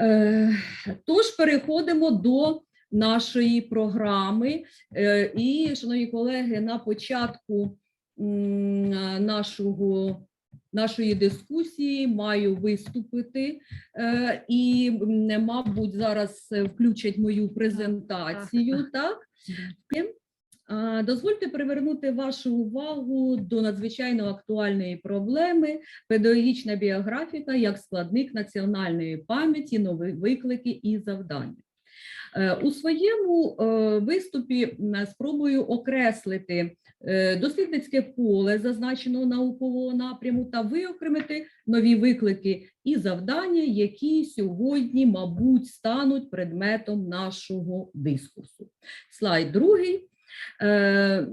Е, Тож переходимо до нашої програми. Е, І, шановні колеги, на початку нашого. Нашої дискусії маю виступити е, і, мабуть, зараз включать мою презентацію. Так, А, Дозвольте привернути вашу увагу до надзвичайно актуальної проблеми педагогічна біографіка як складник національної пам'яті, нові виклики і завдання. Е, У своєму е, виступі спробую окреслити е, дослідницьке поле зазначеного наукового напряму та виокремити нові виклики і завдання, які сьогодні, мабуть, стануть предметом нашого дискурсу. Слайд другий. Е,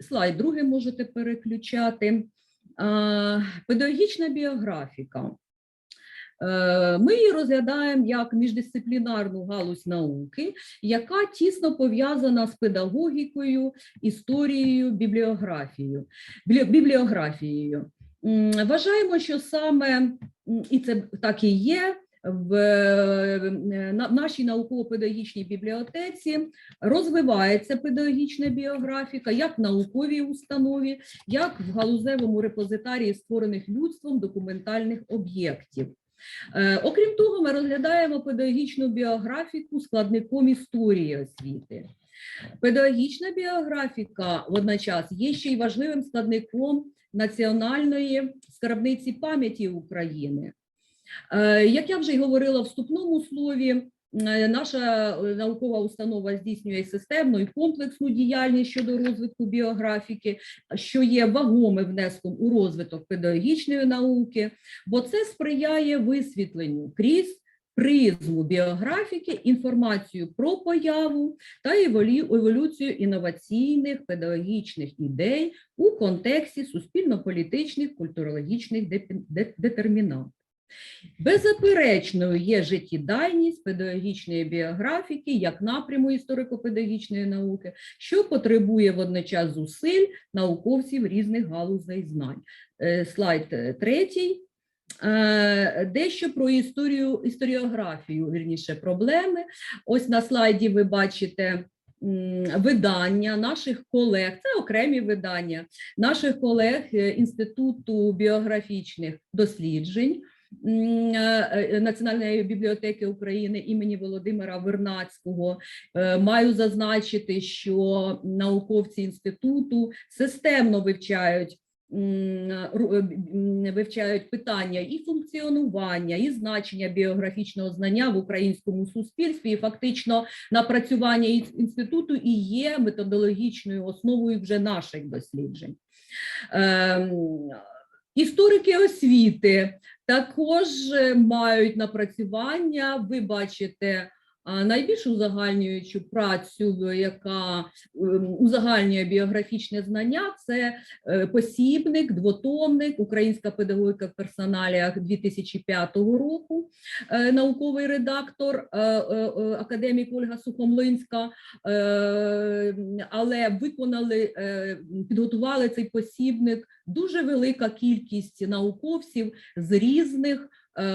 Слайд другий можете переключати. Педагогічна біографіка. Е, Ми її розглядаємо як міждисциплінарну галузь науки, яка тісно пов'язана з педагогікою, історією, бібліографією. Бібліографією. Вважаємо, що саме і це так і є. В е, на- нашій науково-педагогічній бібліотеці розвивається педагогічна біографіка як в науковій установі, як в галузевому репозитарії створених людством документальних об'єктів. Е, Окрім того, ми розглядаємо педагогічну біографіку складником історії освіти. Педагогічна біографіка водночас є ще й важливим складником національної скарбниці пам'яті України. Е, Як я вже й говорила в вступному слові, е, наша е, наукова установа здійснює системну і комплексну діяльність щодо розвитку біографіки, що є вагомим внеском у розвиток педагогічної науки, бо це сприяє висвітленню крізь призму біографіки інформацію про появу та еволюцію інноваційних педагогічних ідей у контексті суспільно-політичних культурологічних детермінантів. Беззаперечною є життєдайність педагогічної біографіки як напряму історико-педагогічної науки, що потребує водночас зусиль науковців різних галузей знань. Е, Слайд е, третій. Е, Дещо про історію, історіографію, вірніше, проблеми. Ось на слайді ви бачите видання наших колег, це окремі видання наших колег Інституту біографічних досліджень. Е, е, Національної бібліотеки України імені Володимира Вернацького Е, маю зазначити, що науковці інституту системно вивчають. Вивчають питання і функціонування, і значення біографічного знання в українському суспільстві. І фактично напрацювання інституту і є методологічною основою вже наших досліджень. Історики освіти також е, мають напрацювання. Ви бачите найбільш узагальнюючу працю, яка ем, узагальнює біографічне знання, це е, посібник, двотомник, Українська педагогіка в персоналіях 2005 року, е, науковий редактор е, академік Ольга Сухомлинська, але виконали, підготували цей посібник дуже велика кількість науковців з різних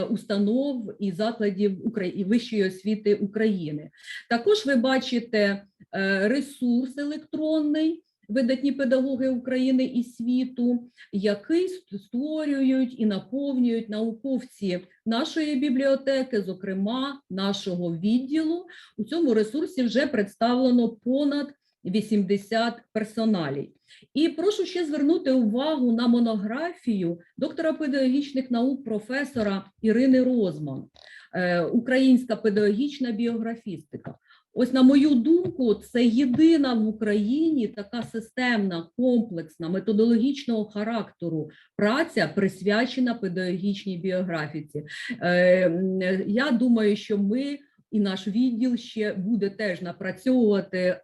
установ і закладів Украї- і вищої освіти України. Також ви бачите е, ресурс електронний. Видатні педагоги України і світу, який створюють і наповнюють науковці нашої бібліотеки, зокрема нашого відділу. У цьому ресурсі вже представлено понад 80 персоналій. І прошу ще звернути увагу на монографію доктора педагогічних наук професора Ірини Розман, е, Українська педагогічна біографістика. Ось, на мою думку, це єдина в Україні така системна, комплексна, методологічного характеру праця, присвячена педагогічній біографіці. Е, Я думаю, що ми і наш відділ ще буде теж напрацьовувати е,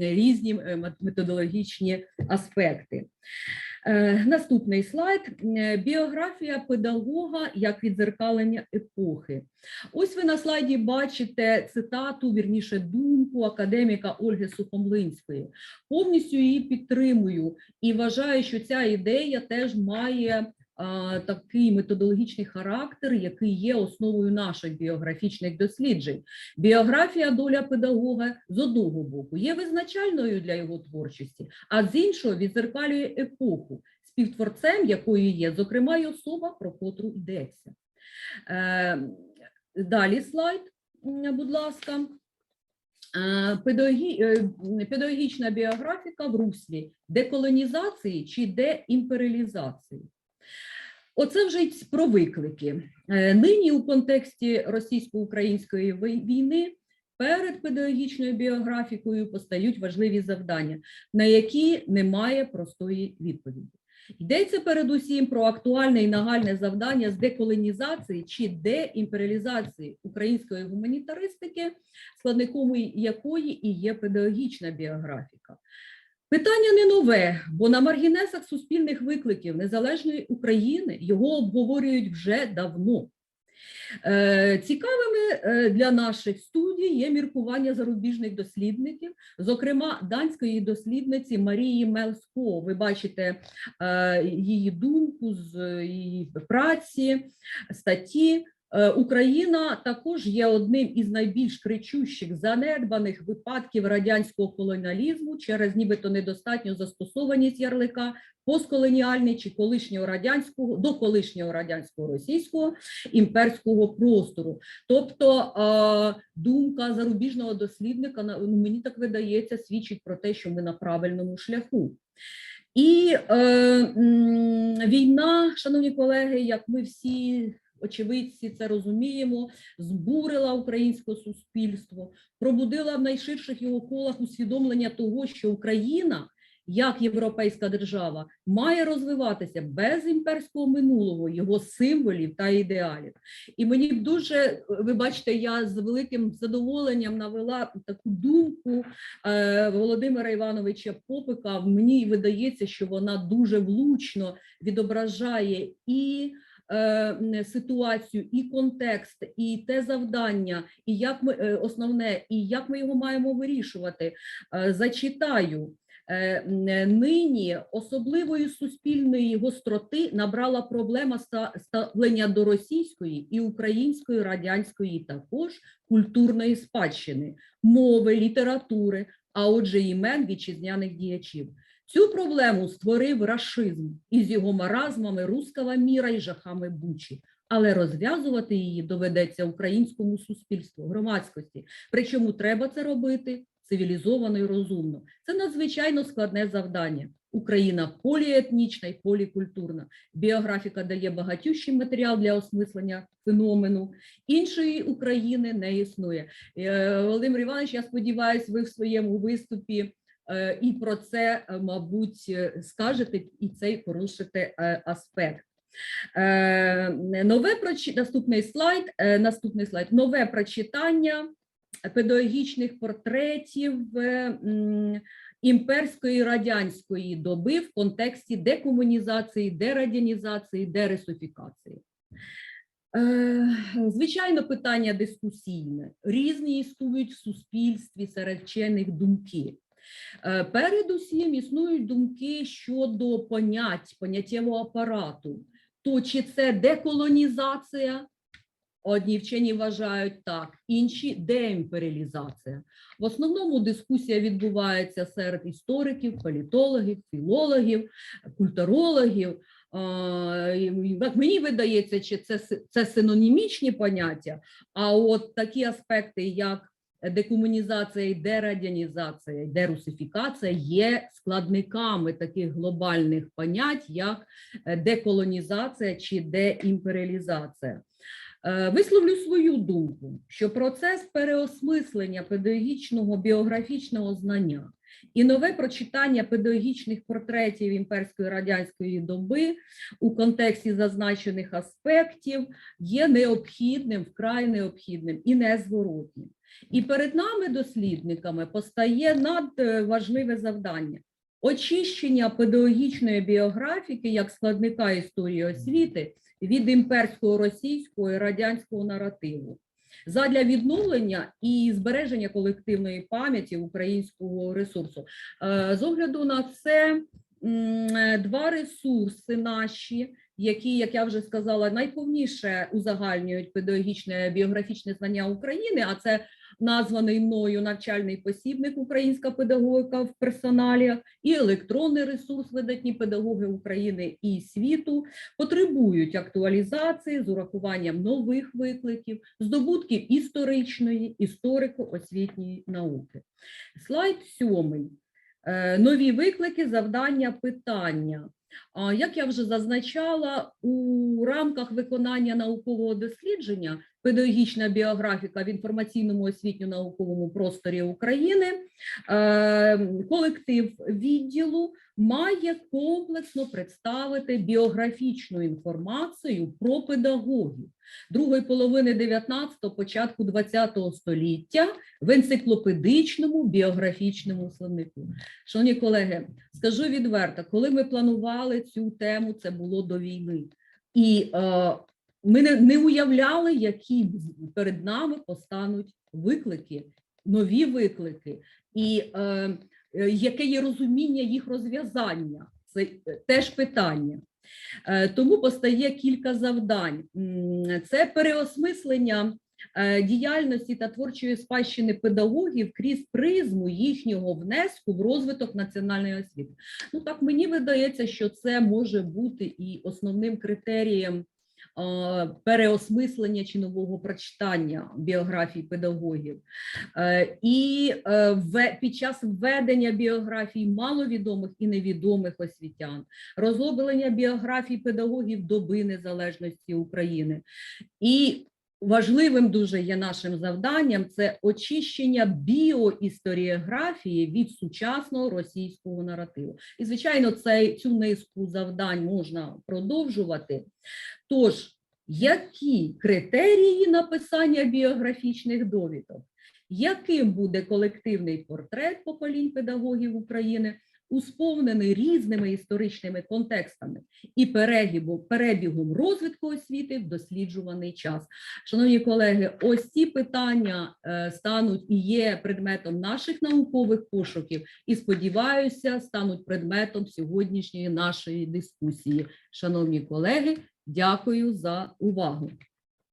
різні е, методологічні аспекти. Е, Наступний слайд біографія педагога як відзеркалення епохи. Ось ви на слайді бачите цитату, вірніше думку академіка Ольги Сухомлинської. Повністю її підтримую і вважаю, що ця ідея теж має такий методологічний характер, який є основою наших біографічних досліджень. Біографія доля педагога з одного боку є визначальною для його творчості, а з іншого відзеркалює епоху, співтворцем якої є, зокрема, й особа, про котру йдеться. Е, Далі слайд, будь ласка. Е, е, Педагогічна біографіка в руслі деколонізації чи деімперіалізації. Оце вже про виклики. Е, Нині у контексті російсько-української війни перед педагогічною біографікою постають важливі завдання, на які немає простої відповіді. Йдеться передусім про актуальне і нагальне завдання з деколонізації чи деімперіалізації української гуманітаристики, складником якої і є педагогічна біографіка. Питання не нове, бо на маргінесах суспільних викликів незалежної України його обговорюють вже давно. Е, Цікавими е, для наших студій є міркування зарубіжних дослідників, зокрема данської дослідниці Марії Мелско. Ви бачите е, її думку з її праці, статті. Е, Україна також є одним із найбільш кричущих занедбаних випадків радянського колоніалізму через нібито недостатню застосованість ярлика постколоніальний чи колишнього радянського до колишнього радянського російського імперського простору. Тобто е, думка зарубіжного дослідника ну, мені так видається, свідчить про те, що ми на правильному шляху. І е, війна, шановні колеги, як ми всі очевидці це розуміємо, збурила українське суспільство, пробудила в найширших його колах усвідомлення того, що Україна, як європейська держава, має розвиватися без імперського минулого, його символів та ідеалів. І мені дуже, ви бачите, я з великим задоволенням навела таку думку е, Володимира Івановича Попика. Мені видається, що вона дуже влучно відображає і ситуацію, і контекст, і те завдання, і як ми е, основне, і як ми його маємо вирішувати. Е, Зачитаю. Е, Нині особливої суспільної гостроти набрала проблема ставлення до російської і української радянської також культурної спадщини, мови, літератури, а отже, імен вітчизняних діячів. Цю проблему створив рашизм із його маразмами рускава міра і жахами Бучі. Але розв'язувати її доведеться українському суспільству, громадськості. Причому треба це робити цивілізовано і розумно. Це надзвичайно складне завдання. Україна поліетнічна і полікультурна. Біографіка дає багатющий матеріал для осмислення феномену. Іншої України не існує. Е, Володимир Іванович, я сподіваюся, ви в своєму виступі і про це, е, мабуть, е, скажете і цей порушите е, аспект. Е, Нове наступний слайд. е, Наступний слайд. Нове прочитання педагогічних портретів е, імперської радянської доби в контексті декомунізації, дерадянізації, дересифікації. Е, Звичайно, питання дискусійне. Різні існують в суспільстві серед вчених думки. Е, Передусім існують думки щодо понять, поняттєвого апарату. То чи це деколонізація, Одні вчені вважають так, інші деімперіалізація. В основному дискусія відбувається серед істориків, політологів, філологів, культурологів. Як мені видається, чи це, це синонімічні поняття, а от такі аспекти, як декомунізація, і дерадянізація, і дерусифікація є складниками таких глобальних понять, як е, деколонізація чи деімперіалізація. Е, Висловлю свою думку, що процес переосмислення педагогічного біографічного знання і нове прочитання педагогічних портретів імперської радянської доби у контексті зазначених аспектів є необхідним, вкрай необхідним і незворотнім. І перед нами, дослідниками, постає надважливе завдання очищення педагогічної біографіки як складника історії освіти від імперського російського і радянського наративу задля відновлення і збереження колективної пам'яті українського ресурсу. Е, З огляду на це два ресурси наші які, як я вже сказала, найповніше узагальнюють педагогічне біографічне знання України, а це названий мною навчальний посібник Українська педагогіка в персоналіях і електронний ресурс видатні педагоги України і світу потребують актуалізації з урахуванням нових викликів, здобутків історичної, історико-освітньої науки. Слайд сьомий. Е, Нові виклики, завдання, питання. Як я вже зазначала, у рамках виконання наукового дослідження педагогічна біографіка в інформаційному освітньо-науковому просторі України, е, колектив відділу має комплексно представити біографічну інформацію про педагогів другої половини 19-го, початку 20-го століття в енциклопедичному біографічному словнику. Шановні колеги, скажу відверто, коли ми планували цю тему, це було до війни. І е, ми не, не уявляли, які перед нами постануть виклики, нові виклики, і е, е, яке є розуміння їх розв'язання. Це е, теж питання. Е, Тому постає кілька завдань. Це переосмислення е, діяльності та творчої спадщини педагогів крізь призму їхнього внеску в розвиток національної освіти. Ну так мені видається, що це може бути і основним критерієм переосмислення чи нового прочитання біографій педагогів. Е, І е, під час введення біографій маловідомих і невідомих освітян, розроблення біографій педагогів доби незалежності України. І важливим дуже є нашим завданням це очищення біоісторіографії від сучасного російського наративу. І, звичайно, цей, цю низку завдань можна продовжувати. Тож, які критерії написання біографічних довідок? Яким буде колективний портрет поколінь педагогів України, усповнений різними історичними контекстами і перегибом, перебігом розвитку освіти в досліджуваний час? Шановні колеги, ось ці питання е, стануть і є предметом наших наукових пошуків, і сподіваюся, стануть предметом сьогоднішньої нашої дискусії. Шановні колеги, дякую за увагу.